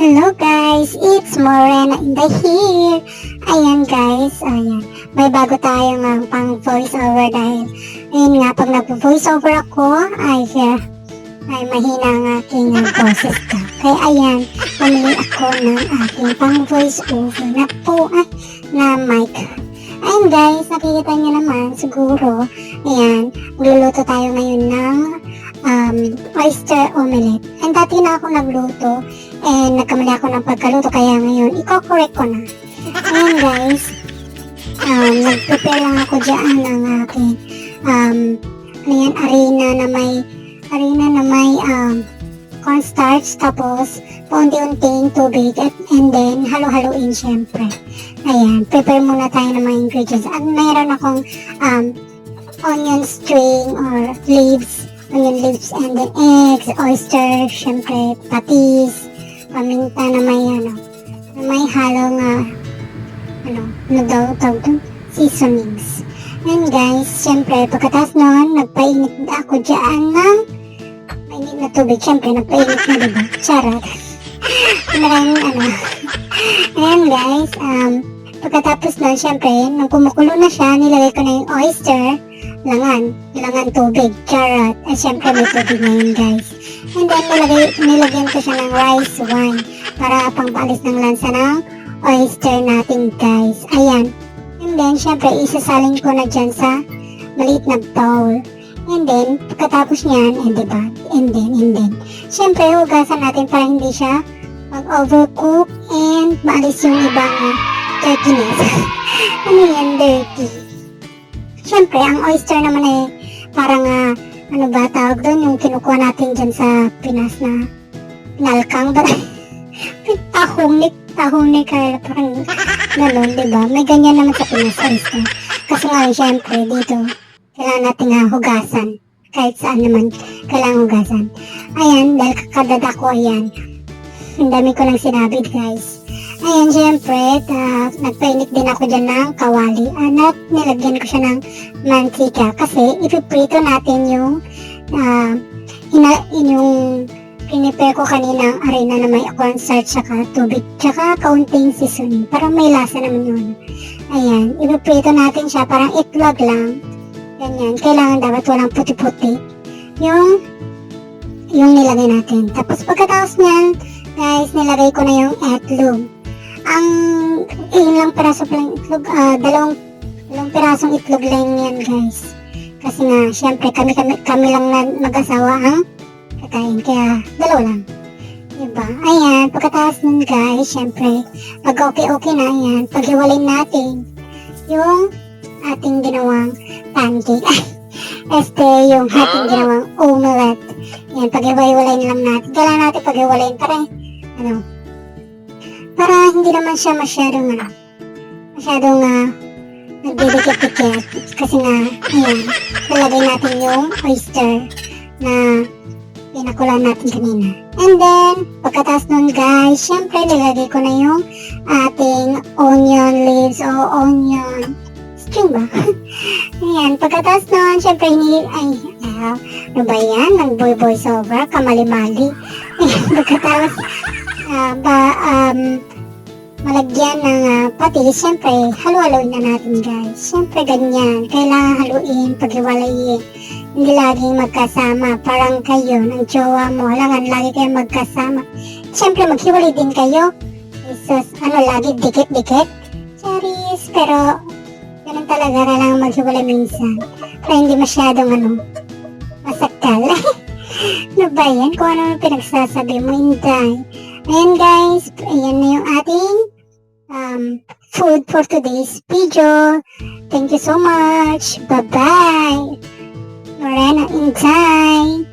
Hello guys, it's Morena in the here. Ayan guys, ayan. May bago tayong uh, pang voice over dahil ayun nga, pag nag-voice over ako, ay uh, ay mahina ang aking boses ka. Kaya ayan, pumili ako ng aking pang voice over na po ah, na mic. Ayun guys, nakikita niyo naman siguro, ayan, magluluto tayo ngayon ng um, oyster omelette. And dati na ako nagluto and nagkamali ako ng pagkaluto kaya ngayon i-correct ko na. Ayan guys, um, nag-prepare lang ako dyan ng aking um, ano yan, arena na may arena na may um, cornstarch tapos paunti-unting tubig at, and then halo-haloin syempre. Ayan, prepare muna tayo ng mga ingredients. At mayroon akong um, onion string or leaves, onion leaves and then eggs, oyster, syempre patis, paminta na may ano, na may halong uh, ano, ano daw tawag doon? Seasonings. And guys, syempre pagkatapos noon, nagpainit ako dyan ng mainit na tubig. Syempre, nagpainit na diba? Charot. Maraming ano. Ayan guys, um, pagkatapos nun, syempre, nung kumukulo na siya, nilagay ko na yung oyster, langan, langan tubig, charot. At syempre, may tubig na yun guys. And then, nilagay, nilagyan ko siya ng rice wine para pangpalis ng lansa ng oyster natin guys. Ayan. And then, syempre, isasalin ko na dyan sa maliit na bowl. And then, pagkatapos niyan, and diba? And then, and then. Syempre, hugasan natin para hindi siya mag-overcook and maalis yung ibang uh, dirtiness. ano yan, dirty? Syempre, ang oyster naman ay parang, ah, ano ba tawag doon, yung kinukuha natin dyan sa Pinas na pinalkang ba? tahunik, tahunik, kaya parang ganun, di ba? May ganyan naman sa Pinas oyster. Kasi nga, syempre, dito, kailangan natin nga hugasan. Kahit saan naman, kailangan hugasan. Ayan, dahil kakadada ko, ayan. Ang dami ko lang sinabi, guys. Ayan, syempre, ta, nagpainit din ako dyan ng kawali. At nilagyan ko siya ng mantika. Kasi, ipiprito natin yung, ah, ina, yung pinipare ko kanina ang arena na may cornstarch tsaka tubig tsaka kaunting seasoning para may lasa naman yun. Ayan, ipiprito natin siya parang itlog lang. Ganyan, kailangan dapat walang puti-puti. Yung yung nilagay natin. Tapos pagkatapos niyan, guys, nilagay ko na yung itlog. Ang iyon lang piraso lang itlog, ah, dalawang dalawang pirasong itlog lang yan, guys. Kasi nga, syempre, kami, kami, kami lang na mag-asawa ang kakain. Kaya, dalawa lang. Diba? Ayan, pagkatapos nun guys, syempre, pag okay-okay na yan, paghiwalay natin yung ating ginawang pancake. este, yung ating ginawang omelette. Yan, paghiwalay na lang natin. Kailangan natin paghiwalayin para, ano, para hindi naman siya masyadong, ano, masyadong, ah, nagdidikit-dikit. Kasi nga, ayan, lalagay natin yung oyster na pinakulan natin kanina. And then, pagkatapos nun guys, syempre nilagay ko na yung ating onion leaves o onion string ba? Ayan, pagkatapos nun, syempre ini, ay, ah, ano ba yan? Nag-boy voice over, kamali-mali. Ayan, pagkatapos, ah, ba, um, malagyan ng uh, patis, syempre, halo-haloin na natin guys. Syempre, ganyan. Kailangan haluin, paghiwalayin. Hindi laging magkasama. Parang kayo, ng jowa mo, halangan lagi kayo magkasama. Syempre, maghiwalay din kayo. Jesus, ano, lagi dikit-dikit. Charis, pero, ganun talaga, kailangan maghiwalay minsan. Para hindi masyadong, ano, masakal. ano ba yan? Kung ano yung pinagsasabi mo, hindi. Ayan guys, ayan na yung ating um, food for today's video. Thank you so much. Bye-bye. Morena in time.